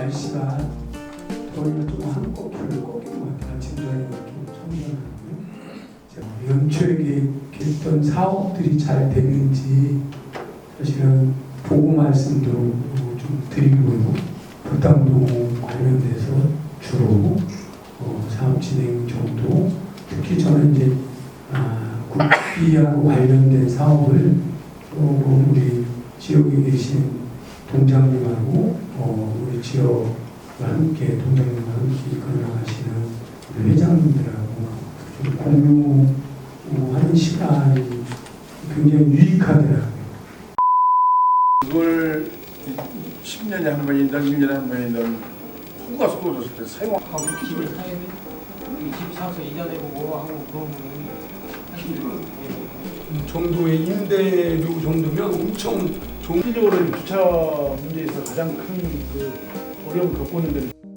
날씨가 더위가 좀것 같아요. 아침 저녁 이렇게 청년하고요. 연초에 계획했던 사업들이 잘 됐는지 사실은 보고 말씀도 좀 드리고요. 부담도 관련돼서 주로 어, 사업 진행 정도 특히 저는 이제 아, 국비하고 관련된 사업을 또 우리 지역에 계신 동장님하고 어, 우리 지역과 함께 동장님과 함께 이끌어나가시는 우리 회장님들하고 좀 공유하는 시간이 굉장히 유익하더라고요. 그걸 10년에 한 번이든 1년에 한 번이든 후가 쏟아졌을 때 사용하고 하고 집을 사야 돼. 집 사서 이전해보고 하고 그런 거는 정도의 임대료 정도면 엄청 정기적으로 주차 문제에서 가장 큰 그 어려움을 겪고 있는 데는